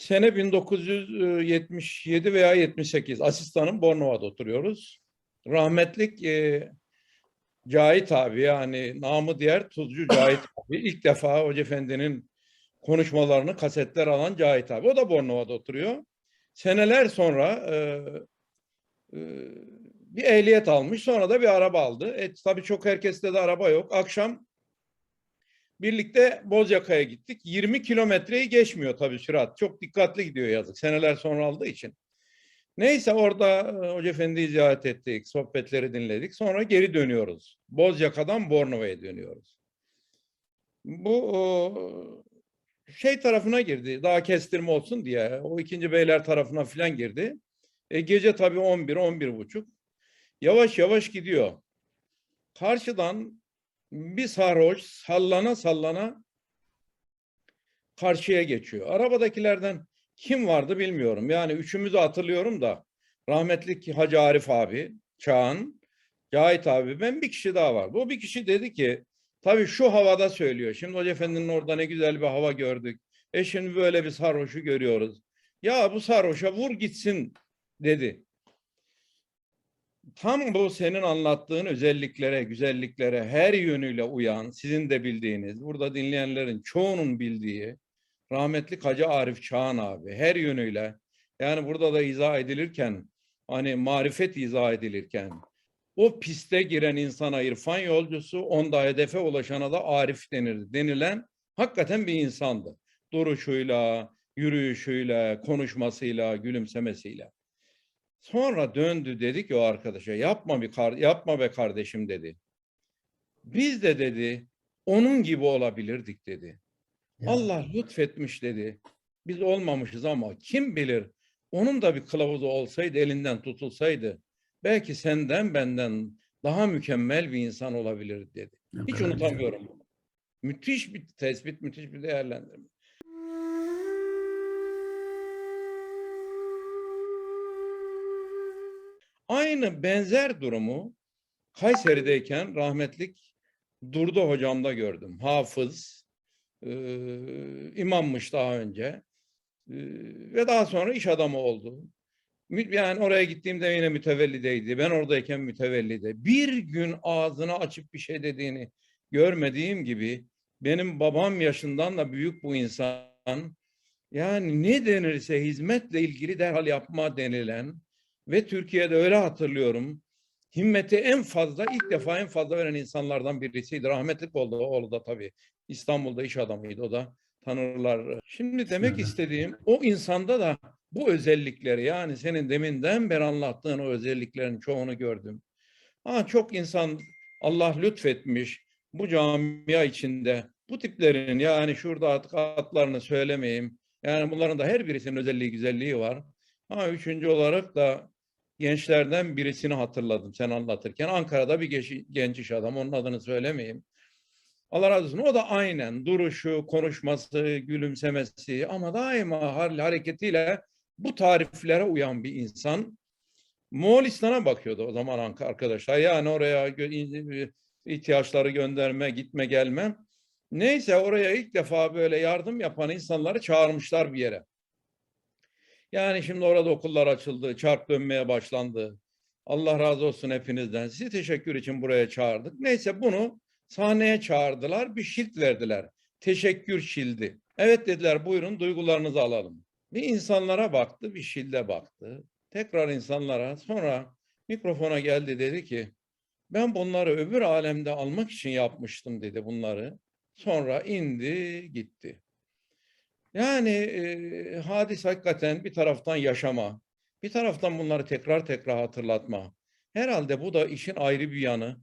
Sene 1977 veya 78. Asistanım Bornova'da oturuyoruz. Rahmetlik e, Cahit abi yani namı diğer Tuzcu Cahit abi. ilk defa Hoca Efendi'nin konuşmalarını kasetler alan Cahit abi. O da Bornova'da oturuyor. Seneler sonra e, e, bir ehliyet almış. Sonra da bir araba aldı. E, tabii çok herkeste de araba yok. Akşam birlikte Bozyaka'ya gittik. 20 kilometreyi geçmiyor tabii sürat. Çok dikkatli gidiyor yazık. Seneler sonra aldığı için. Neyse orada e, Hoca Efendi'yi ziyaret ettik. Sohbetleri dinledik. Sonra geri dönüyoruz. Bozyaka'dan Bornova'ya dönüyoruz. Bu şey tarafına girdi. Daha kestirme olsun diye. O ikinci beyler tarafına filan girdi. E, gece tabii 11, 11 buçuk. Yavaş yavaş gidiyor. Karşıdan bir sarhoş sallana sallana karşıya geçiyor. Arabadakilerden kim vardı bilmiyorum. Yani üçümüzü hatırlıyorum da rahmetli Hacı Arif abi, Çağan, Cahit abi ben bir kişi daha vardı. O bir kişi dedi ki tabii şu havada söylüyor. Şimdi Hoca Efendi'nin orada ne güzel bir hava gördük. E şimdi böyle bir sarhoşu görüyoruz. Ya bu sarhoşa vur gitsin dedi. Tam bu senin anlattığın özelliklere, güzelliklere her yönüyle uyan, sizin de bildiğiniz, burada dinleyenlerin çoğunun bildiği rahmetli Hacı Arif Çağan abi her yönüyle yani burada da izah edilirken hani marifet izah edilirken o piste giren insana irfan yolcusu, onda hedefe ulaşana da arif denir. Denilen hakikaten bir insandı. Duruşuyla, yürüyüşüyle, konuşmasıyla, gülümsemesiyle. Sonra döndü dedi ki o arkadaşa yapma bir kar yapma be kardeşim dedi. Biz de dedi onun gibi olabilirdik dedi. Ya. Allah lütfetmiş dedi. Biz olmamışız ama kim bilir onun da bir kılavuzu olsaydı elinden tutulsaydı belki senden benden daha mükemmel bir insan olabilir dedi. Ne Hiç unutamıyorum bunu. Müthiş bir tespit, müthiş bir değerlendirme. Aynı benzer durumu Kayseri'deyken rahmetlik Durdu hocamda gördüm. Hafız, e, imammış daha önce e, ve daha sonra iş adamı oldu. Yani oraya gittiğimde yine mütevellideydi. Ben oradayken mütevellide. Bir gün ağzını açıp bir şey dediğini görmediğim gibi benim babam yaşından da büyük bu insan. Yani ne denirse hizmetle ilgili derhal yapma denilen ve Türkiye'de öyle hatırlıyorum. Himmeti en fazla ilk defa en fazla veren insanlardan birisiydi. Rahmetlik oldu oğlu da tabii. İstanbul'da iş adamıydı o da tanırlar. Şimdi demek istediğim o insanda da bu özellikleri yani senin deminden beri anlattığın o özelliklerin çoğunu gördüm. Ha, çok insan Allah lütfetmiş bu camia içinde bu tiplerin yani şurada ad- adlarını söylemeyeyim. Yani bunların da her birisinin özelliği güzelliği var. Ha, üçüncü olarak da gençlerden birisini hatırladım sen anlatırken. Ankara'da bir genç, iş adamı onun adını söylemeyeyim. Allah razı olsun. O da aynen duruşu, konuşması, gülümsemesi ama daima hareketiyle bu tariflere uyan bir insan. Moğolistan'a bakıyordu o zaman arkadaşlar. Yani oraya in- ihtiyaçları gönderme, gitme, gelme. Neyse oraya ilk defa böyle yardım yapan insanları çağırmışlar bir yere. Yani şimdi orada okullar açıldı, çark dönmeye başlandı. Allah razı olsun hepinizden. Sizi teşekkür için buraya çağırdık. Neyse bunu sahneye çağırdılar, bir şilt verdiler. Teşekkür şildi. Evet dediler, buyurun duygularınızı alalım. Bir insanlara baktı, bir şilde baktı. Tekrar insanlara, sonra mikrofona geldi dedi ki, ben bunları öbür alemde almak için yapmıştım dedi bunları. Sonra indi, gitti. Yani e, hadis hakikaten bir taraftan yaşama, bir taraftan bunları tekrar tekrar hatırlatma. Herhalde bu da işin ayrı bir yanı.